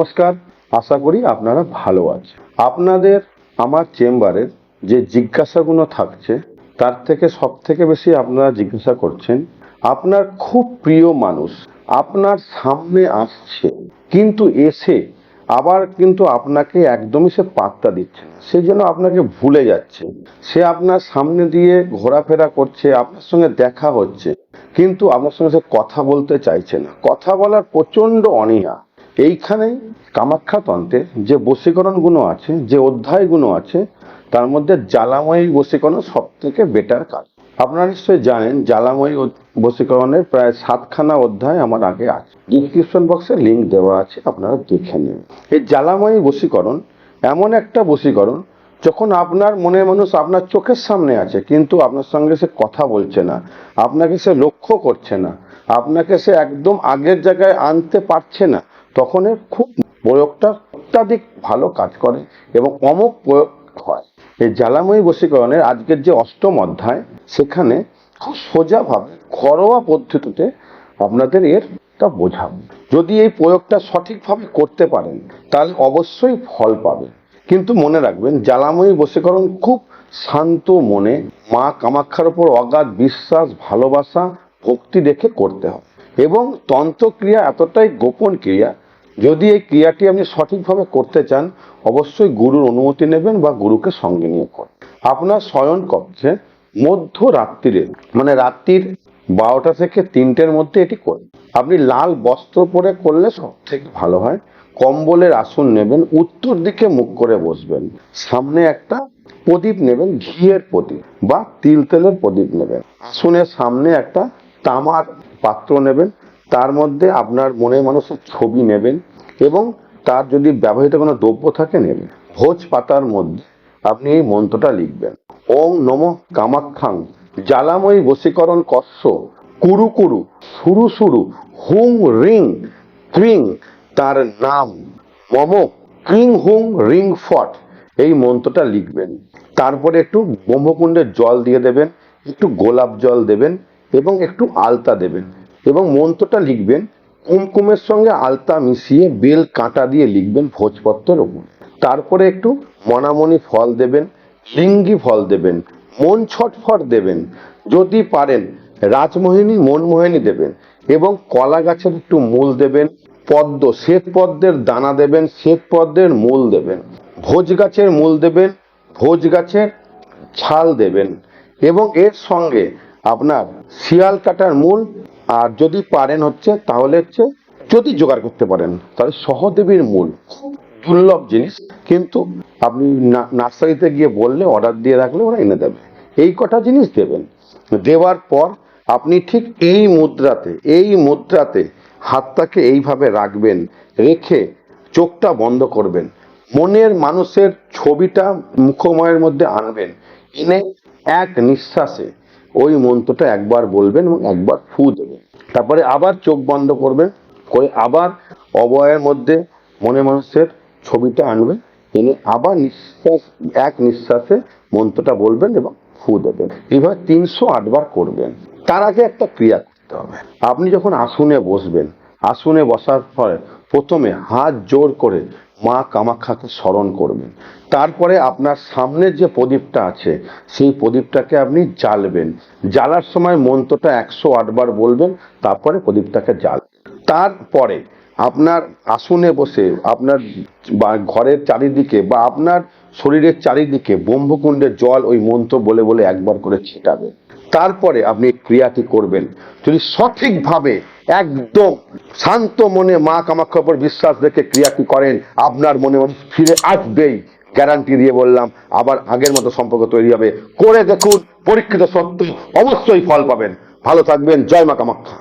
নমস্কার, আশা করি আপনারা ভালো আছেন। আপনাদের আমার চেম্বারের যে জিজ্ঞাসাগুলো থাকছে, তার থেকে সব থেকে বেশি আপনারা জিজ্ঞাসা করছেন, আপনার খুব প্রিয় মানুষ আপনার সামনে আসছে, কিন্তু এসে আবার কিন্তু আপনাকে একদমই সে পাত্তা দিচ্ছে না। সে যেন আপনাকে ভুলে যাচ্ছে। সে আপনার সামনে দিয়ে ঘোরাফেরা করছে, আপনার সঙ্গে দেখা হচ্ছে, কিন্তু আপনার সঙ্গে সে কথা বলতে চাইছে না। কথা বলার প্রচণ্ড অনীহা। এইখানেই কামাখ্যাতন্ত্রে যে বশীকরণগুলো আছে, যে অধ্যায়গুলো আছে, তার মধ্যে জ্বালাময়ী বশীকরণ সব থেকে বেটার কাজ। আপনারা নিশ্চয়ই জানেন, জ্বালাময়ী বশীকরণের প্রায় সাতখানা অধ্যায় আমার আগে আছে। ডিসক্রিপশন বক্সে লিঙ্ক দেওয়া আছে, আপনারা দেখে নেবেন। এই জ্বালাময়ী বশীকরণ এমন একটা বশীকরণ, যখন আপনার মনের মানুষ আপনার চোখের সামনে আছে, কিন্তু আপনার সঙ্গে সে কথা বলছে না, আপনাকে সে লক্ষ্য করছে না, আপনাকে সে একদম আগের জায়গায় আনতে পারছে না তখন এর খুব প্রয়োগটা অত্যাধিক ভালো কাজ করে এবং অমোক প্রয়োগ হয়। এই জ্বালাময়ী বশীকরণের আজকের যে অষ্টম অধ্যায়, সেখানে খুব সোজাভাবে ঘরোয়া পদ্ধতিতে আপনাদের এরটা বোঝাবো। যদি এই প্রয়োগটা সঠিকভাবে করতে পারেন, তাহলে অবশ্যই ফল পাবেন কিন্তু মনে রাখবেন, জ্বালাময়ী বশীকরণ খুব শান্ত মনে মা কামাক্ষার উপর অগাধ বিশ্বাস, ভালোবাসা, ভক্তি রেখে করতে হবে। এবং তন্ত্রক্রিয়া এতটাই গোপন ক্রিয়া, যদি এই ক্রিয়াটি আপনি সঠিকভাবে করতে চান, অবশ্যই গুরুর অনুমতি নেবেন বা গুরুকে সঙ্গে নিয়ে করুন। আপনার শয়ন কক্ষে মধ্য রাত্রিরে মানে রাত্রির বারোটা থেকে তিনটের মধ্যে এটি করুন। আপনি লাল বস্ত্র পরে করলে সব থেকে ভালো হয়। কম্বলের আসন নেবেন, উত্তর দিকে মুখ করে বসবেন, সামনে একটা প্রদীপ নেবেন, ঘিয়ের প্রদীপ বা তিল তেলের প্রদীপ নেবেন। আসনের সামনে একটা তামার পাত্র নেবেন, তার মধ্যে আপনার মনের মানুষের ছবি নেবেন এবং তার যদি ব্যবহৃত কোনো দ্রব্য থাকে নেবেন। ভোজ পাতার মধ্যে আপনি এই মন্ত্রটা লিখবেন। ওং নম কামাখ্যাং জ্বালাময়ী বশীকরণ কস্য কুরু কুরু সুরু সুরু হুং রিং ক্রিং তার নাম। মম ক্রিং হুং রিং ফট এই মন্ত্রটা লিখবেন। তারপরে একটু ব্রহ্মকুণ্ডের জল দিয়ে দেবেন, একটু গোলাপ জল দেবেন এবং একটু আলতা দেবেন এবং মন্ত্রটা লিখবেন, কুমকুমের সঙ্গে আলতা মিশিয়ে বেল কাঁটা দিয়ে লিখবেন ভোজপত্রের ওপর। তারপরে একটু মনামনি ফল দেবেন, লিঙ্গি ফল দেবেন, মন ছটফট দেবেন, যদি পারেন রাজমোহিনী, মনমোহিনী দেবেন এবং কলা গাছের একটু মূল দেবেন, পদ্ম, শ্বেত পদ্মের দানা দেবেন, শ্বেত পদ্মের মূল দেবেন, ভোজ গাছের মূল দেবেন, ভোজ গাছের ছাল দেবেন এবং এর সঙ্গে আপনার শিয়াল কাটার মূল, আর যদি পারেন হচ্ছে, তাহলে হচ্ছে যদি জোগাড় করতে পারেন, তাহলে সহদেবীর মূল। দুর্লভ জিনিস, কিন্তু আপনি নার্সারিতে গিয়ে বললে অর্ডার দিয়ে রাখলে ওরা এনে দেবে। এই কটা জিনিস দেবেন। দেওয়ার পর আপনি ঠিক এই মুদ্রাতে এই মুদ্রাতে হাতটাকে এইভাবে রাখবেন, রেখে চোখটা বন্ধ করবেন, মনের মানুষের ছবিটা মুখময়ের মধ্যে আনবেন। এনে এক নিঃশ্বাসে ওই মন্ত্রটা একবার বলবেন এবং একবার ফু দেবেন। তারপরে আবার চোখ বন্ধ করবেন, করে আবার অবয়ের মধ্যে মনে মানুষের ছবিটা আনবেন, এনে আবার নিঃশ্বাস, এক নিঃশ্বাসে মন্ত্রটা বলবেন এবং ফু দেবেন। এইভাবে তিনশো আটবার করবেন। তার আগে একটা ক্রিয়া করতে হবে। আপনি যখন আসনে বসবেন, আসনে বসার পরে প্রথমে হাত জোর করে মা কামাখ্যাকে স্মরণ করবেন। তারপরে আপনার সামনের যে প্রদীপটা আছে, সেই প্রদীপটাকে আপনি জ্বালবেন। জ্বালার সময় মন্ত্রটা একশো আটবার বলবেন, তারপরে প্রদীপটাকে জ্বাল তারপরে আপনার আসনে বসে আপনার বা ঘরের চারিদিকে বা আপনার শরীরের চারিদিকে ব্রহ্মকুণ্ডের জল ওই মন্ত্র বলে বলে একবার করে ছিটাবেন তারপরে আপনি ক্রিয়াটি করবেন। যদি সঠিকভাবে একদম শান্ত মনে মা কামাক্ষার উপর বিশ্বাস রেখে ক্রিয়াটি করেন? আপনার মনে ফিরে আসবেই গ্যারান্টি দিয়ে বললাম। আবার আগের মতো সম্পর্ক তৈরি হবে। করে দেখুন, পরীক্ষিত সত্য অবশ্যই ফল পাবেন। ভালো থাকবেন। জয় মা কামাখ্যা